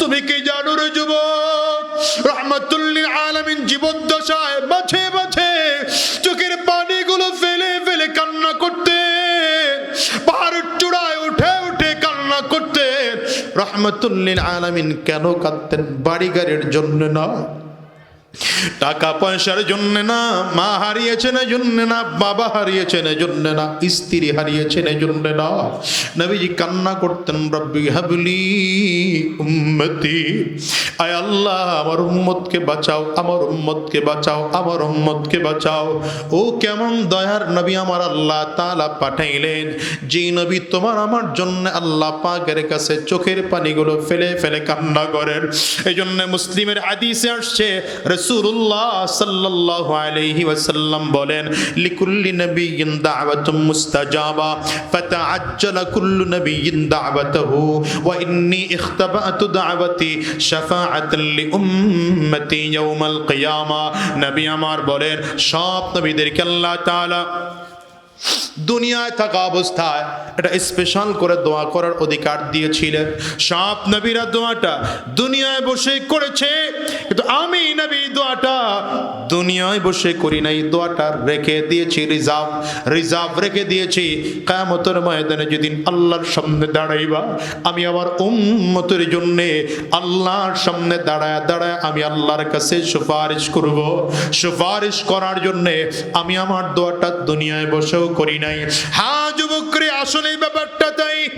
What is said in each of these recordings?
তুমি কি জানো রে যুবক। রহমতুল্লিল আলামিন জীবদ্দশায় মাঝে মাঝে চোখের পানিগুলো ফেলে ফেলে কান্না করতে পাহাড়ের চূড়ায় উঠে উঠে কান্না করতে রহমতুল্লিল আলামিন কেন কাঁদতেন? বাড়ি গাড়ির জন্য না টাকা পয়সার জন্য না, মা হারিয়েছেন জন্য না, বাবা হারিয়েছেন জন্য না, স্ত্রী হারিয়েছেন জন্য না। নবীজি কান্না করতেন, রব্বি হাবলি উম্মতি। আয় আল্লাহ, আমার উম্মতকে বাঁচাও, আমার উম্মতকে বাঁচাও, আমার উম্মতকে বাঁচাও। ও কেমন দয়ার নবী আমার আল্লাহ তাআলা পাঠাইলেন, যে নবী তোমার আমার জন্য আল্লাহ পাকের কাছে চোখের পানিগুলো ফেলে ফেলে কান্না করেন। এই জন্য মুসলিমের হাদিসে আসছে রসুল্লাহ সাল্লাল্লাহু আলাইহি ওয়াসাল্লাম বলেন, লিকুল্লি নবিয়িন দাওয়াতুম মুস্তাজাবা, ফাতাআজ্জালা কুল্লু নবিয়িন দাওয়াতাহু, ওয়া ইন্নী ইখতাবাতু দাওয়াতি শাফাআতান লিউম্মতি ইয়াউমাল কিয়ামা। নবী আমার বলেন, সব নবীদেরকে আল্লাহ তাআলা দুনিয়ায় থাকা অবস্থায় এটা স্পেশাল করে দোয়া করার অধিকার দিয়েছিলেন। সব নবীরা দোয়াটা দুনিয়ায় বসে করেছে, কিন্তু আমি নবী দোয়াটা দুনিয়ায় বসে করি নাই। দোয়াটা রেখে দিয়েছি, রিজার্ভ রিজার্ভ রেখে দিয়েছি। কায়ামতের ময়দানে যেদিন আল্লাহর সামনে দাঁড়াইবা, আমি আমার উম্মতের জন্যে আল্লাহর সামনে দাঁড়ায় দাঁড়ায় আমি আল্লাহর কাছে সুপারিশ করব। সুপারিশ করার জন্যে আমি আমার দোয়াটা দুনিয়ায় বসেও করি নাই। হ্যাঁ যুবকরে, আসলে ব্যাপারটা তাই।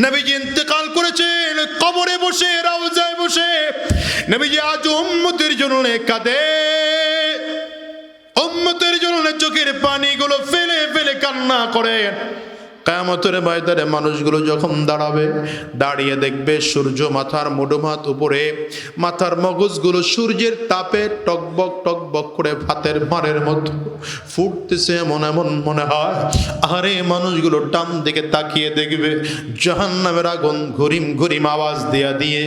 নবীজি ইন্তেকাল করেছেন, কবরে বসে, রাউজায় বসে। নবীজি আজ উম্মতের জন্য কাঁদে। উম্মতের জন্য চোখের পানিগুলো ফেলে ফেলে কান্না করেন। কায়ামতের ময়দানে মানুষগুলো যখন দাঁড়াবে, দাঁড়িয়ে দেখবে সূর্য মাথার মুডুমাত উপরে, মাথার মগজগুলো সূর্যের তাপে টকবক টকবক করে ভাতের মারের মতো ফুটতেছে এমন এমন মনে হয়। আরে মানুষগুলো ডান দিকে তাকিয়ে দেখবে, জাহান্নামের আগুন ঘুরিম ঘুরিম আওয়াজ দেয়া দিয়ে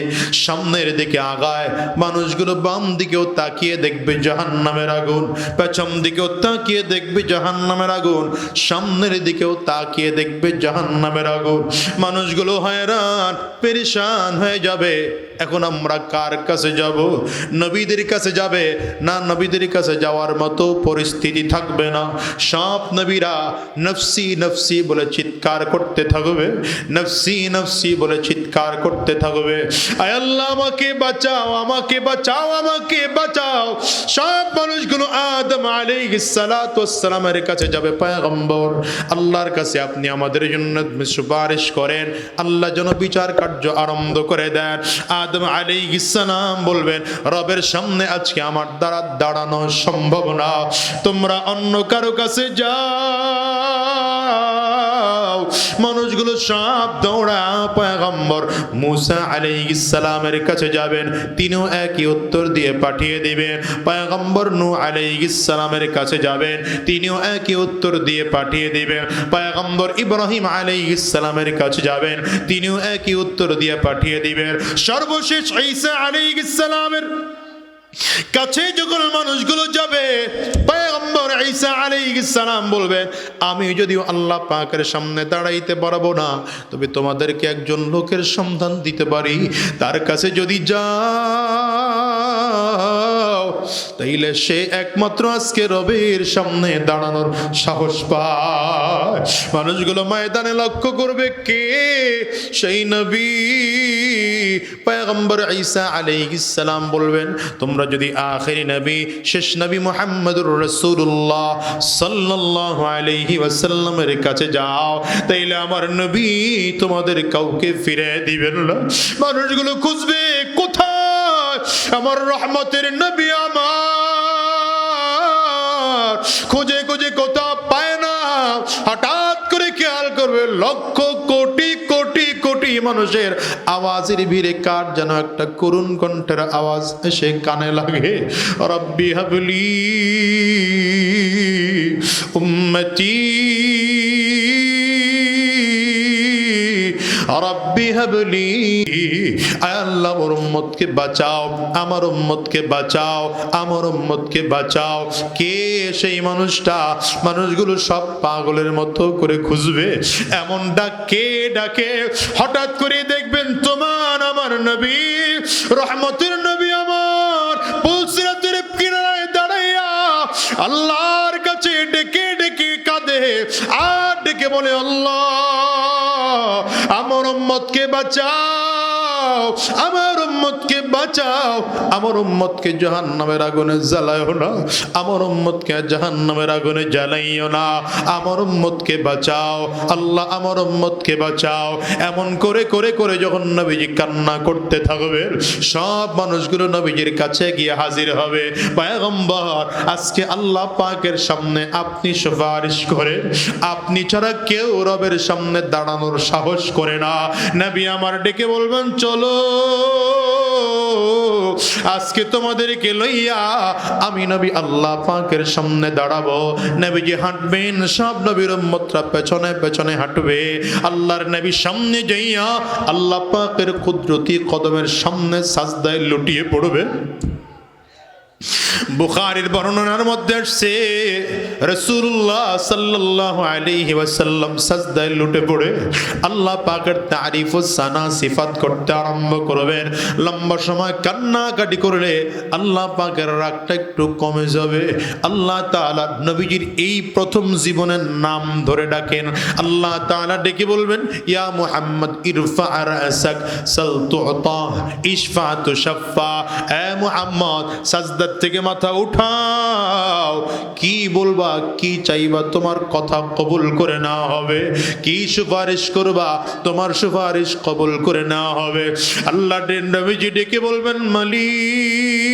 সামনের দিকে আগায়। মানুষগুলো বাম দিকেও তাকিয়ে দেখবে জাহান্নামের আগুন, পেছন দিকেও তাকিয়ে দেখবে জাহান্নামের আগুন, সামনের দিকেও তাকিয়ে দেখবে জাহান্নামের আগুন। মানুষগুলো হয়রান, পেরেশান হয়ে যাবে। এখন আমরা কার কাছে যাব? নবীদের কাছে যাবে? না নবীদের কাছে যাওয়ার মতো পরিস্থিতি থাকবে না। সব নবীরা নফসি নফসি বলে চিৎকার করতে থাকবে। নফসি নফসি বলে চিৎকার করতে থাকবে। আল্লাহ আমাকে বাঁচাও আমাকে বাঁচাও আমাকে বাঁচাও। আদম আলাইহিস সালাতু ওয়াস সালামের কাছে যাবে আল্লাহর কাছে আপনি আমাদের জন্য সুপারিশ করেন। আল্লাহ যেন বিচার কার্য আরম্ভ করে দেন। আদম আলাইহিস সালাম বলবেন, রবের সামনে আজকে আমার দ্বারা দাঁড়ানো সম্ভব না। তোমরা অন্য কারও কাছে যাও। মানুষগুলো সব দৌড়া, পয়গম্বর মুসা আলাইহিস সালামের কাছে যাবেন। তিনিও একই উত্তর দিয়ে পাঠিয়ে দিবেন। পয়গম্বর নূহ আলাইহিস সালামের কাছে যাবেন। তিনিও একই উত্তর দিয়ে পাঠিয়ে দিবেন। পয়গম্বর ইব্রাহিম আলাইহিস সালামের কাছে যাবেন। তিনিও একই উত্তর দিয়ে পাঠিয়ে দিবেন। সর্বশেষ ঈসা আলাইহিস সালামের কাছে যখন মানুষগুলো যাবে, পয়গম্বর ঈসা আলাইহিস সালাম বলবেন আমি যদিও আল্লাহ পাকের সামনে দাঁড়াইতে পারব না, তবে তোমাদেরকে একজন লোকের সন্ধান দিতে পারি। তার কাছে যদি যাও, তাইলে সে একমাত্র আজকে রবের সামনে দাঁড়ানোর সাহস পায়। মানুষগুলো ময়দানে লক্ষ্য করবে কে? সেই নবী। পয়গম্বর ঈসা আলাইহিস সালাম বলবেন, তোমরা যদি আখেরি নবী, শেষ নবী মুহাম্মদুর রাসূলুল্লাহ সাল্লাল্লাহু আলাইহি ওয়াসাল্লামের কাছে যাও, তাইলে আমার নবী তোমাদের কাউকে ফিরে দিবেন না। মানুষগুলো খুঁজবে কোথায়? আমার রহমতের নবী আমার। খুঁজে খুঁজে কোথাও পায় না। হঠাৎ করে খেয়াল করবে, লক্ষ কোটি কোটি কোটি মানুষের আওয়াজের ভিড়ে কার যেন একটা করুণ কণ্ঠের আওয়াজ এসে কানে লাগে। রব্বি হাবলি উম্মতি রব্বি হাবলি, আল্লাহ আমার উম্মতকে বাঁচাও, আমার উম্মতকে বাঁচাও, আমার উম্মতকে বাঁচাও। কে সেই মানুষটা? মানুষগুলো সব পাগলের মতো করে খুঁজবে। এমন ডাক ডাকে? হঠাৎ করে দেখবেন তোমার, আমার নবী, রহমতের নবী আমার, পুলসিরাতের কিনারায় দাঁড়াইয়া আল্লাহর কাছে ডেকে ডেকে কাঁদে। আর ডেকে বলে, আল্লাহ আমার উম্মতকে বাঁচাও। আমার উম্মতকে বাঁচাও। আমার উম্মতকে জাহান্নামের আগুনে জ্বালাইও না, আমার উম্মতকে জাহান্নামের আগুনে জ্বালাইও না। আমার উম্মতকে বাঁচাও, আল্লাহ আমার উম্মতকে বাঁচাও। এমন করে করে করে যখন নবীজি কান্না করতে থাকবে, সব মানুষগুলো নবীজির কাছে গিয়ে হাজির হবে। পয়গম্বর, আজকে আল্লাহ পাকের সামনে আপনি সুপারিশ করে আপনি ছাড়া কেউ রবের সামনে দাঁড়ানোর সাহস করে না। নবী আমার ডেকে বলবেন চলো। আজকে তোমাদেরকে লইয়া আমি নবী আল্লাহ পাকের সামনে দাঁড়াবো। নবীজি হাঁটবেন, সব নবীর উম্মতরা পেছনে পেছনে হাঁটবে। আল্লাহর নবী সামনে যাইয়া আল্লাহ পাকের কুদরতি কদমের সামনে সাজদায় লুটিয়ে পড়বে। বুখারির বর্ণনার মধ্যে আসছে রসুল্লাহ সাল্লাহ আলাইহি ওয়াসাল্লাম সাজদায় লুটে পড়ে আল্লাহ পাকের তারিফ ও সানা সিফাত করতে আরম্ভ করবেন। লম্বা সময় কান্নাকাটি করলে আল্লাহ পাকের রাগটা একটু কমে যাবে। আল্লাহ তাআলা নবীজির এই প্রথম জীবনের নাম ধরে ডাকেন। আল্লাহ তাআলা ডেকে বলবেন, ইয়া মুহাম্মদ, ইরফা রাসাক, সাল তুতা ইশফা তুশাফা এ মুহাম্মদ সাজদার থেকে মাথা উঠাও। কি বলবা, কি চাইবা, তোমার কথা কবুল করে না হবে। কি সুপারিশ করবা, তোমার সুপারিশ কবুল করে না হবে। আল্লাহ নবীজি ডেকে বলবেন, মালিক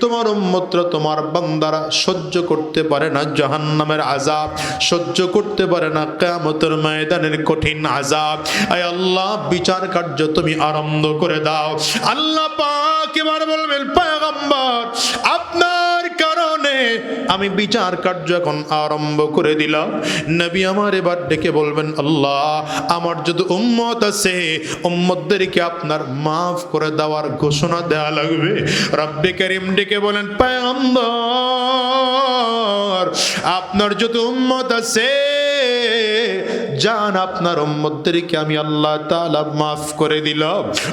তোমার উম্মতরা তোমার বান্দারা সহ্য করতে পারে না জাহান্নামের আজাব সহ্য করতে পারে না কিয়ামতের ময়দানের কঠিন আজাব আয় আল্লাহ, বিচার কার্য তুমি আরম্ভ করে দাও। আল্লাহ পাক এবার বলবেন, পয়গম্বর, আপনার আমি বিচার কার্য এখন আরম্ভ করে দিলাম। নবী আমার এবার ডেকে বলবেন, আল্লাহ, আমার যদি উম্মত আছে, উম্মতদেরকে আপনার মাফ করে দেওয়ার ঘোষণা দেওয়া লাগবে। রব্বে করিম ডেকে বলেন পায়ম্বর আপনার যদি উম্মত আছে যান আপনার উম্মতদেরকে আমি আল্লাহ তাআলা মাফ করে দিলাম।